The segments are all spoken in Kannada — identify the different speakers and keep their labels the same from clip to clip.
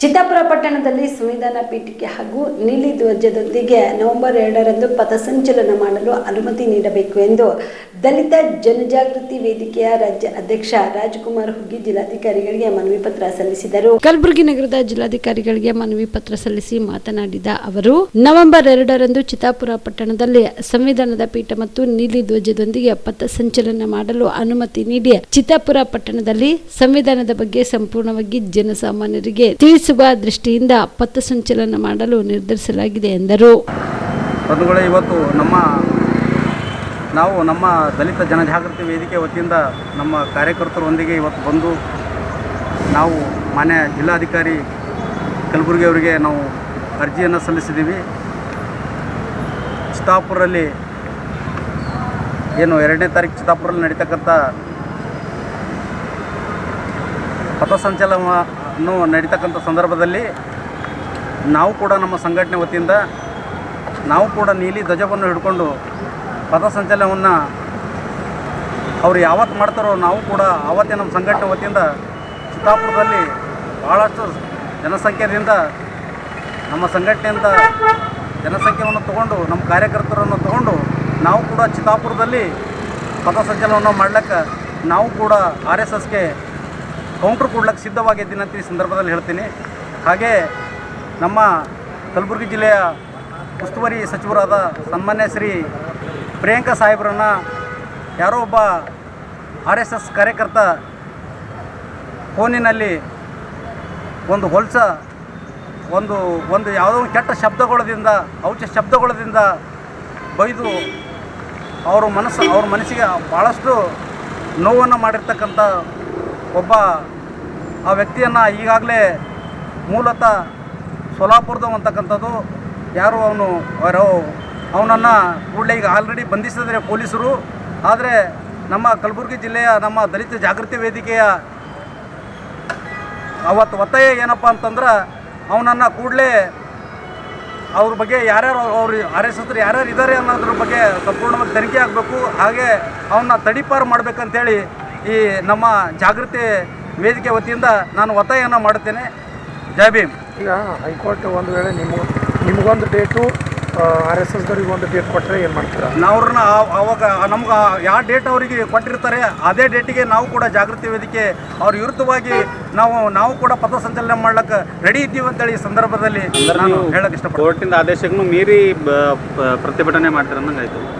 Speaker 1: ಚಿತ್ತಾಪುರ ಪಟ್ಟಣದಲ್ಲಿ ಸಂವಿಧಾನ ಪೀಠಕ್ಕೆ ಹಾಗೂ ನೀಲಿ ಧ್ವಜದೊಂದಿಗೆ ನವೆಂಬರ್ ಎರಡರಂದು ಪಥಸಂಚಲನ ಮಾಡಲು ಅನುಮತಿ ನೀಡಬೇಕು ಎಂದು ದಲಿತ ಜನಜಾಗೃತಿ ವೇದಿಕೆಯ ರಾಜ್ಯ ಅಧ್ಯಕ್ಷ ರಾಜ್ಕುಮಾರ್ ಹುಗ್ಗಿ ಜಿಲ್ಲಾಧಿಕಾರಿಗಳಿಗೆ ಮನವಿ ಪತ್ರ ಸಲ್ಲಿಸಿದರು. ಕಲಬುರಗಿ ನಗರದ ಜಿಲ್ಲಾಧಿಕಾರಿಗಳಿಗೆ ಮನವಿ ಪತ್ರ ಸಲ್ಲಿಸಿ ಮಾತನಾಡಿದ ಅವರು, ನವೆಂಬರ್ ಎರಡರಂದು ಚಿತ್ತಾಪುರ ಪಟ್ಟಣದಲ್ಲಿ ಸಂವಿಧಾನದ ಪೀಠ ಮತ್ತು ನೀಲಿ ಧ್ವಜದೊಂದಿಗೆ ಪಥಸಂಚಲನ ಮಾಡಲು ಅನುಮತಿ ನೀಡಿ ಚಿತ್ತಾಪುರ ಪಟ್ಟಣದಲ್ಲಿ ಸಂವಿಧಾನದ ಬಗ್ಗೆ ಸಂಪೂರ್ಣವಾಗಿ ಜನಸಾಮಾನ್ಯರಿಗೆ ತಿಳಿಸುವ ದೃಷ್ಟಿಯಿಂದ ಪಥ ಸಂಚಲನ ಮಾಡಲು ನಿರ್ಧರಿಸಲಾಗಿದೆ ಎಂದರು.
Speaker 2: ಬಂಧುಗಳೇ, ಇವತ್ತು ನಮ್ಮ ನಾವು ನಮ್ಮ ದಲಿತ ಜನಜಾಗೃತಿ ವೇದಿಕೆ ವತಿಯಿಂದ ನಮ್ಮ ಕಾರ್ಯಕರ್ತರೊಂದಿಗೆ ಇವತ್ತು ಬಂದು ನಾವು ಮಾನ್ಯ ಜಿಲ್ಲಾಧಿಕಾರಿ ಕಲಬುರಗಿ ಅವರಿಗೆ ನಾವು ಅರ್ಜಿಯನ್ನು ಸಲ್ಲಿಸಿದ್ದೀವಿ. ಚಿತ್ತಾಪುರಲ್ಲಿ ಏನು ಎರಡನೇ ತಾರೀಕು ಚಿತ್ತಾಪುರಲ್ಲಿ ನಡೀತಕ್ಕಂಥ ಪಥಸಂಚಲನವನ್ನು ನಡೀತಕ್ಕಂಥ ಸಂದರ್ಭದಲ್ಲಿ ನಾವು ಕೂಡ ನಮ್ಮ ಸಂಘಟನೆ ವತಿಯಿಂದ ನಾವು ಕೂಡ ನೀಲಿ ಧ್ವಜವನ್ನು ಹಿಡ್ಕೊಂಡು ಪಥಸಂಚಲನವನ್ನು ಅವ್ರು ಯಾವತ್ತು ಮಾಡ್ತಾರೋ ನಾವು ಕೂಡ ಆವತ್ತೇ ನಮ್ಮ ಸಂಘಟನೆ ವತಿಯಿಂದ ಚಿತ್ತಾಪುರದಲ್ಲಿ ಭಾಳಷ್ಟು ಜನಸಂಖ್ಯೆಯಿಂದ ನಮ್ಮ ಸಂಘಟನೆಯಿಂದ ಜನಸಂಖ್ಯೆಯನ್ನು ತಗೊಂಡು, ನಮ್ಮ ಕಾರ್ಯಕರ್ತರನ್ನು ತಗೊಂಡು ನಾವು ಕೂಡ ಚಿತ್ತಾಪುರದಲ್ಲಿ ಪಥಸಂಚಲನವನ್ನು ಮಾಡ್ಲಿಕ್ಕೆ ನಾವು ಕೂಡ ಆರ್ ಎಸ್ ಎಸ್ಗೆ ಕೌಂಟ್ರ್ ಕೊಡ್ಲಿಕ್ಕೆ ಸಿದ್ಧವಾಗಿದ್ದೀನಿ ಅಂತ ಈ ಸಂದರ್ಭದಲ್ಲಿ ಹೇಳ್ತೀನಿ. ಹಾಗೆ ನಮ್ಮ ಕಲಬುರಗಿ ಜಿಲ್ಲೆಯ ಉಸ್ತುವಾರಿ ಸಚಿವರಾದ ಸನ್ಮಾನ್ಯ ಶ್ರೀ ಪ್ರಿಯಾಂಕಾ ಸಾಹೇಬ್ರನ್ನ ಯಾರೋ ಒಬ್ಬ ಆರ್ ಎಸ್ ಎಸ್ ಕಾರ್ಯಕರ್ತ ಫೋನಿನಲ್ಲಿ ಒಂದು ಹೊಲ್ಸ, ಒಂದು ಒಂದು ಯಾವುದೋ ಒಂದು ಕೆಟ್ಟ ಶಬ್ದಗಳದಿಂದ, ಔಚ ಶಬ್ದಗಳದಿಂದ ಬೈದು ಅವ್ರ ಮನಸ್ಸು, ಅವ್ರ ಮನಸ್ಸಿಗೆ ಭಾಳಷ್ಟು ನೋವನ್ನು ಮಾಡಿರ್ತಕ್ಕಂಥ ಒಬ್ಬ, ಆ ವ್ಯಕ್ತಿಯನ್ನು ಈಗಾಗಲೇ ಮೂಲತಃ ಸೋಲಾಪುರದವ ಅಂತಕ್ಕಂಥದ್ದು. ಯಾರು ಅವನು ಅವನನ್ನು ಕೂಡಲೇ ಈಗ ಆಲ್ರೆಡಿ ಬಂಧಿಸಿದರೆ ಪೊಲೀಸರು. ಆದರೆ ನಮ್ಮ ಕಲಬುರಗಿ ಜಿಲ್ಲೆಯ ನಮ್ಮ ದಲಿತ ಜಾಗೃತಿ ವೇದಿಕೆಯ ಅವತ್ತು ಒತ್ತಾಯ ಏನಪ್ಪ ಅಂತಂದ್ರೆ, ಅವನನ್ನು ಕೂಡಲೇ ಅವ್ರ ಬಗ್ಗೆ ಯಾರ್ಯಾರು ಅವ್ರು ಆರ್ ಎಸ್ ಎಸ್ ಯಾರ್ಯಾರು ಇದ್ದಾರೆ ಅನ್ನೋದ್ರ ಬಗ್ಗೆ ಸಂಪೂರ್ಣವಾಗಿ ತನಿಖೆ ಆಗಬೇಕು. ಹಾಗೆ ಅವನ್ನ ತಡಿಪಾರು ಮಾಡಬೇಕಂತೇಳಿ ಈ ನಮ್ಮ ಜಾಗೃತಿ ವೇದಿಕೆ ವತಿಯಿಂದ ನಾನು ಒತ್ತಾಯವನ್ನು ಮಾಡುತ್ತೇನೆ. ಜೈ ಭೀಮ್.
Speaker 3: ಈಗ ಹೈಕೋರ್ಟ್ ಒಂದು ವೇಳೆ ನಿಮ್ಗೆ ನಿಮಗೊಂದು ಡೇಟು ಆರ್ ಎಸ್ ಎಸ್ದವ್ರಿಗೆ ಒಂದು ಡೇಟ್ ಕೊಟ್ಟರೆ ಏನು ಮಾಡ್ತೀರಾ?
Speaker 2: ನಾವು ಅವ್ರನ್ನ ಆ- ಅವಾಗ ನಮ್ಗೆ ಯಾವ ಡೇಟ್ ಅವರಿಗೆ ಕೊಟ್ಟಿರ್ತಾರೆ ಅದೇ ಡೇಟಿಗೆ ನಾವು ಕೂಡ ಜಾಗೃತಿ ವೇದಿಕೆ ಅವ್ರ ವಿರುದ್ಧವಾಗಿ ನಾವು ನಾವು ಕೂಡ ಪಥಸಂಚಲನ ಮಾಡ್ಲಿಕ್ಕೆ ರೆಡಿ ಇದ್ದೀವಿ ಅಂತೇಳಿ ಈ ಸಂದರ್ಭದಲ್ಲಿ ನಾನು ಹೇಳಕ್ಕೆ ಇಷ್ಟಪಡ್ತೀನಿ.
Speaker 4: ಕೋರ್ಟಿಂದ ಆದೇಶಕ್ಕೂ ಮೀರಿ ಬ- ಪ- ಪ್ರತಿಭಟನೆ ಮಾಡ್ತಾರೆ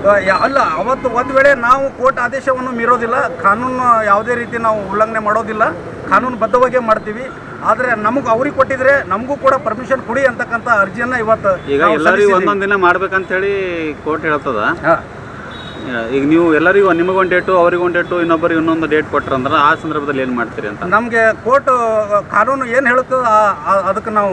Speaker 2: ಆ, ಯಾ- ಅಲ್ಲ ಅವತ್ತು ಒಂದು ವೇಳೆ ನಾವು ಕೋರ್ಟ್ ಆದೇಶವನ್ನು ಮೀರೋದಿಲ್ಲ ಕಾನೂನು ಯಾವುದೇ ರೀತಿ ನಾವು ಉಲ್ಲಂಘನೆ ಮಾಡೋದಿಲ್ಲ. ಕಾನೂನು ಬದ್ಧವಾಗೇ ಮಾಡ್ತೀವಿ. ಆದರೆ ನಮಗೆ ಅವ್ರಿಗೆ ಕೊಟ್ಟಿದ್ರೆ ನಮಗೂ ಕೂಡ ಪರ್ಮಿಷನ್ ಕೊಡಿ ಅಂತಕ್ಕಂಥ ಅರ್ಜಿಯನ್ನು ಇವತ್ತು
Speaker 4: ಈಗ ಎಲ್ಲರಿಗೂ ಒಂದೊಂದು ದಿನ ಮಾಡ್ಬೇಕಂತ ಹೇಳಿ ಕೋರ್ಟ್ ಹೇಳ್ತದ. ಈಗ ನೀವು ಎಲ್ಲರಿಗೂ ನಿಮಗೊಂದು ಡೇಟು ಅವ್ರಿಗೊಂದು ಡೇಟು ಇನ್ನೊಬ್ಬರಿಗೆ ಇನ್ನೊಂದು ಡೇಟ್ ಕೊಟ್ಟರಂದ್ರೆ ಆ ಸಂದರ್ಭದಲ್ಲಿ ಏನು ಮಾಡ್ತೀರಿ ಅಂತ?
Speaker 2: ನಮಗೆ ಕೋರ್ಟ್ ಕಾನೂನು ಏನು ಹೇಳುತ್ತೋ ಅದಕ್ಕೆ ನಾವು